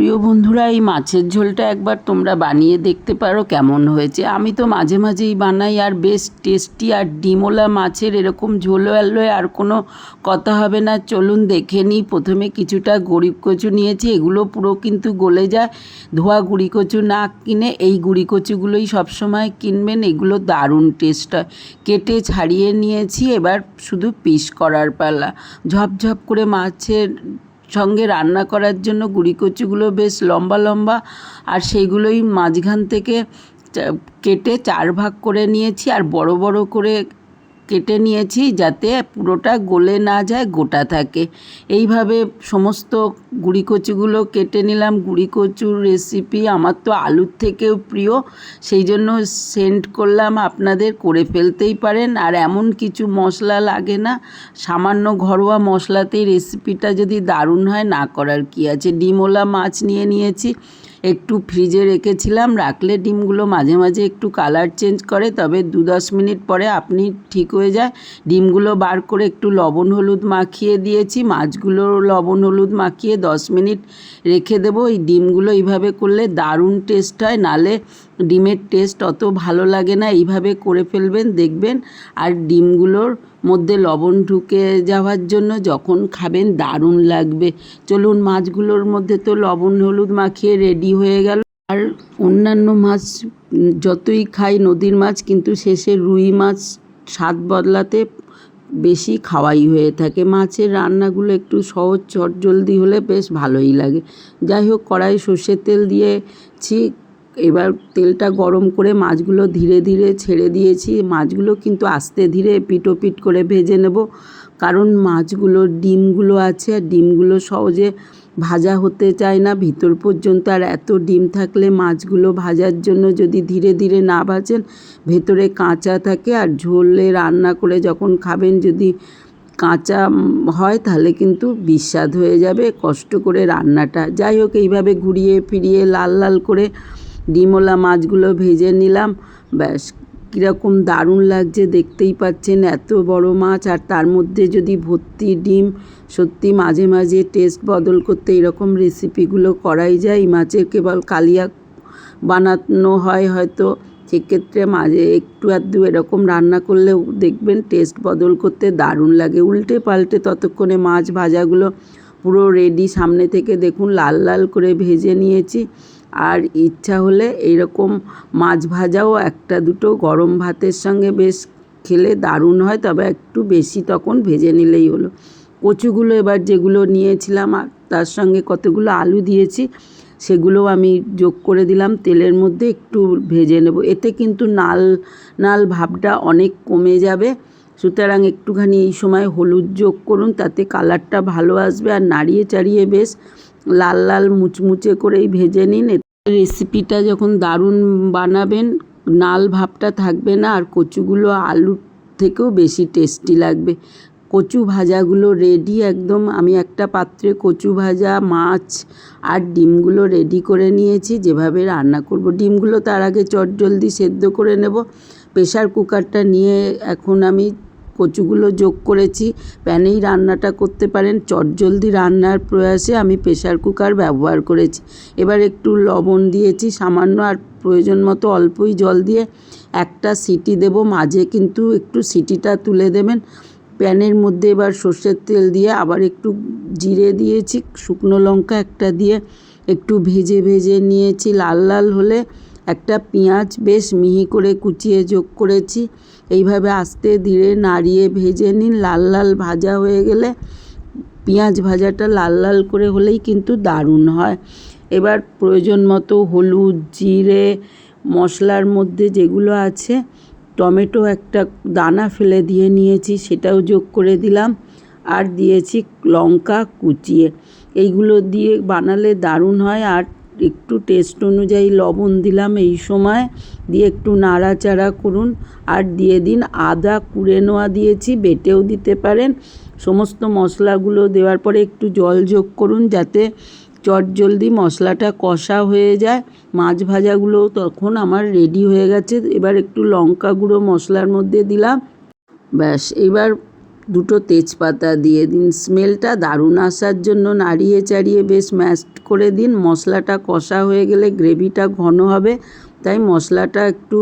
প্রিয় বন্ধুরা, এই মাছের ঝোলটা একবার তোমরা বানিয়ে দেখতে পারো কেমন হয়েছে। আমি তো মাঝে মাঝেই বানাই আর বেশ টেস্টি আর ডিমোলা মাছের এরকম ঝোল আনলে আর কোনো কথা হবে না। চলুন দেখে নিই। প্রথমে কিছুটা গরিব কচু নিয়েছি, এগুলো পুরো কিন্তু গলে যায়। ধোয়া গুড়ি কচু না কিনে এই গুড়ি কচুগুলোই সবসময় কিনবেন, এগুলো দারুণ টেস্ট হয়। কেটে ছাড়িয়ে নিয়েছি, এবার শুধু পিস করার পালা। ঝপঝপ করে মাছের সঙ্গে রান্না করার জন্য গুঁড়ি কচুগুলো বেশ লম্বা লম্বা, আর সেইগুলোই মাঝখান থেকে কেটে চার ভাগ করে নিয়েছি, আর বড় বড় করে কেটে নিয়েছি যাতে পুরোটা গলে না যায়, গোটা থাকে। এইভাবে সমস্ত গুঁড়ি কচুগুলো কেটে নিলাম। গুঁড়ি কচুর রেসিপি আমার তো আলুর থেকেও প্রিয়, সেই জন্য সেন্ড করলাম। আপনাদের করে ফেলতেই পারেন। আর এমন কিছু মশলা লাগে না, সামান্য ঘরোয়া মশলাতেই রেসিপিটা যদি দারুণ হয়, না করার কি আছে? ডিমওলা মাছ নিয়ে নিয়েছি। একটু ফ্রিজে রেখেছিলাম, রাখলে ডিমগুলো মাঝে মাঝে একটু কালার চেঞ্জ করে, তবে দু দশ মিনিট পরে আপনি ঠিক হয়ে যায়। ডিমগুলো বার করে একটু লবণ হলুদ মাখিয়ে দিয়েছি, মাছগুলো লবণ হলুদ মাখিয়ে দশ মিনিট রেখে দেবো। এই ডিমগুলো এইভাবে করলে দারুণ টেস্ট হয়, নালে ডিমের টেস্ট অত ভালো লাগে না। এইভাবে করে ফেলবেন, দেখবেন। আর ডিমগুলোর মধ্যে লবণ ঢুকে যাওয়ার জন্য যখন খাবেন দারুণ লাগবে। চলুন মাছগুলোর মধ্যে তো লবণ, হলুদ মাখিয়ে রেডি হয়ে গেল। আর অন্যান্য মাছ যতই খাই, নদীর মাছ, কিন্তু শেষে রুই মাছ স্বাদ বদলাতে বেশি খাওয়াই হয়ে থাকে। মাছের রান্নাগুলো একটু সহজ চট জলদি হলে বেশ ভালোই লাগে। যাই হোক কড়াই সর্ষের তেল দিয়েছি। এবার তেলটা গরম করে মাছগুলো ধীরে ধীরে ছেড়ে দিয়েছি। মাছগুলো কিন্তু আস্তে ধীরে পিটোপিট করে ভেজে নেব। কারণ মাছগুলোর ডিমগুলো আছে, আর ডিমগুলো সহজে ভাজা হতে চায় না। ভিতর পর্যন্ত আর এত ডিম থাকলে মাছগুলো ভাজার জন্য যদি ধীরে ধীরে না ভাজেন, ভেতরে কাঁচা থাকে আর ঝোলে রান্না করে যখন খাবেন যদি কাঁচা হয়, তাহলে কিন্তু বিস্বাদ হয়ে যাবে কষ্ট করে রান্নাটা। যাই হোক, এইভাবে ঘুরিয়ে ফিরিয়ে লাল লাল করে ডিমওলা মাছগুলো ভেজে নিলাম। ব্যাস, কীরকম দারুণ লাগছে দেখতেই পাচ্ছেন এত বড় মাছ। আর তার মধ্যে যদি ভর্তি ডিম, সত্যি মাঝে মাঝে টেস্ট বদল করতে এরকম রেসিপিগুলো করাই যায়। মাছের কেবল কালিয়া বানানো হয় হয়তো। সেক্ষেত্রে মাঝে একটু আধটু এরকম রান্না করলেও দেখবেন টেস্ট বদল করতে দারুণ লাগে। উল্টে পাল্টে ততক্ষণে মাছ ভাজাগুলো পুরো রেডি সামনে থেকে দেখুন লাল লাল করে ভেজে নিয়েছি। আর ইচ্ছা হলে এইরকম মাছ ভাজাও একটা দুটো গরম ভাতের সঙ্গে বেশ খেলে দারুণ হয়, তবে একটু বেশি তখন ভেজে নিলেই হলো। কচুগুলো এবার যেগুলো নিয়েছিলাম আর তার সঙ্গে কতগুলো আলু দিয়েছি সেগুলো আমি যোগ করে দিলাম, তেলের মধ্যে একটু ভেজে নেব। এতে কিন্তু নাল নাল ভাবটা অনেক কমে যাবে। সুতরাং একটুখানি এই সময় হলুদ যোগ করুন, তাতে কালারটা ভালো আসবে আর নাড়িয়ে চাড়িয়ে বেশ লাল লাল মুচমুচে করেই ভেজে নিন। রেসিপিটা যখন দারুণ বানাবেন, নাল ভাবটা থাকবে না, আর কচুগুলো আলুর থেকেও বেশি টেস্টি লাগবে। কচু ভাজাগুলো রেডি একদম। আমি একটা পাত্রে কচু ভাজা, মাছ আর ডিমগুলো রেডি করে নিয়েছি। যেভাবে রান্না করব, ডিমগুলো তার আগে চটজলদি সেদ্ধ করে নেব। প্রেশার কুকারটা নিয়ে এখন আমি কচুগুলো যোগ করেছি। প্যানেই রান্নাটা করতে পারেন। চটজলদি রান্নার প্রয়াসে আমি প্রেশার কুকার ব্যবহার করেছি। এবার একটু লবণ দিয়েছি। সামান্য আর প্রয়োজন মতো অল্পই জল দিয়ে একটা সিটি দেব। মাঝে কিন্তু একটু সিটিটা তুলে দেবেন। প্যানের মধ্যে এবার সর্ষের তেল দিয়ে আবার একটু জিরে দিয়েছি। শুকনো লঙ্কা একটা দিয়ে একটু ভেজে ভেজে নিয়েছি। লাল লাল হলে একটা পেঁয়াজ বেশ মিহি করে কুচিয়ে যোগ করেছি। এইভাবে আস্তে ধীরে নাড়িয়ে ভেজে নিন। লাল লাল ভাজা হয়ে গেলে পেঁয়াজ ভাজাটা লাল লাল করে হলেই কিন্তু দারুণ হয়। এবার প্রয়োজন মতো হলুদ, জিরে, মশলার মধ্যে যেগুলো আছে, টমেটো একটা দানা ফেলে দিয়ে নিয়েছি, সেটাও যোগ করে দিলাম। আর দিয়েছি লঙ্কা কুচিয়ে। এইগুলো দিয়ে বানালে দারুণ হয়। আর একটু টেস্ট অনুযায়ী লবণ দিলাম এই সময়। দিয়ে একটু নাড়াচাড়া করুন। আর দিয়ে দিন আদা, কুড়ে নেওয়া দিয়েছি, বেটেও দিতে পারেন। সমস্ত মশলাগুলো দেওয়ার পরে একটু জল যোগ করুন যাতে চটজলদি মশলাটা কষা হয়ে যায়। মাছ ভাজাগুলো তখন আমার রেডি হয়ে গেছে। এবার একটু লঙ্কা গুঁড়ো মশলার মধ্যে দিলাম। ব্যাস, এবার দুটো তেজপাতা দিয়ে দিন। স্মেলটা দারুণ আসার জন্য নাড়িয়ে চাড়িয়ে বেশ ম্যাশড করে দিন। মশলাটা কষা হয়ে গেলে গ্রেভিটা ঘন হবে, তাই মশলাটা একটু,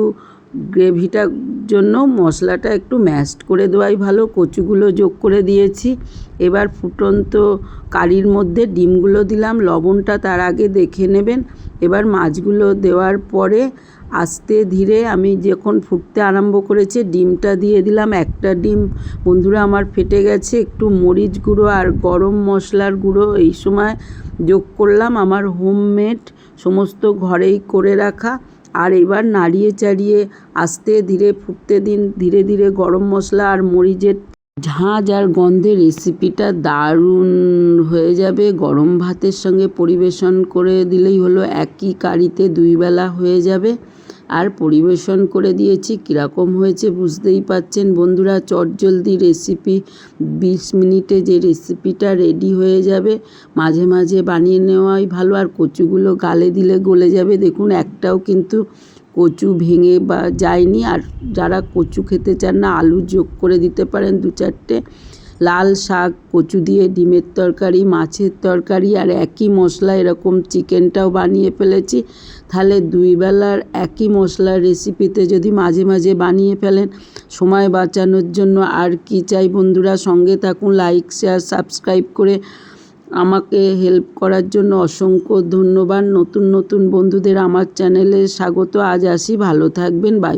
গ্রেভিটার জন্য মশলাটা একটু ম্যাশড করে দেওয়াই ভালো। কচুগুলো যোগ করে দিয়েছি। এবার ফুটন্ত কারির মধ্যে ডিমগুলো দিলাম। লবণটা তার আগে দেখে নেবেন। এবার মাছগুলো দেওয়ার পরে আস্তে ধীরে আমি যখন ফুটতে আরম্ভ করেছে, ডিমটা দিয়ে দিলাম। একটা ডিম, বন্ধুরা, আমার ফেটে গেছে। একটু মরিচ গুঁড়ো আর গরম মশলার গুঁড়ো এই সময় যোগ করলাম আমার হোমমেড সমস্ত ঘরেই করে রাখা। আর এবার নাড়িয়ে চাড়িয়ে আস্তে ধীরে ফুটতে দিন, ধীরে ধীরে গরম মশলা আর মরিচের ঝাঁঝ আর গন্ধে রেসিপিটা দারুণ হয়ে যাবে। গরম ভাতের সঙ্গে পরিবেশন করে দিলেই হলো, একই কারিতে দুই বেলা হয়ে যাবে। আর পরিবেশন করে দিয়েছি। কীরকম হয়েছে বুঝতেই পাচ্ছেন বন্ধুরা। চটজলদি রেসিপি বিশ মিনিটে যে রেসিপিটা রেডি হয়ে যাবে, মাঝে মাঝে বানিয়ে নেওয়াই ভালো। আর কচুগুলো গালে দিলে গলে যাবে। দেখুন, একটাও কিন্তু কচু ভেঙে বা যায়নি। আর যারা কচু খেতে চান না, আলু যোগ করে দিতে পারেন দু চারটে। লাল শাক, কচু দিয়ে ডিমের তরকারি, মাছের তরকারি আর একই মশলা, এরকম চিকেনটাও বানিয়ে ফেলেছি। তাহলে দুই বেলার একই মশলার রেসিপিতে যদি মাঝে মাঝে বানিয়ে ফেলেন, সময় বাঁচানোর জন্য আর কি চাই বন্ধুরা? সঙ্গে থাকুন লাইক শেয়ার সাবস্ক্রাইব করে আমাকে হেল্প করার জন্য অসংখ্য ধন্যবাদ। নতুন নতুন বন্ধুদের আমার চ্যানেলে স্বাগত। আজ আসি। ভালো থাকবেন। বাই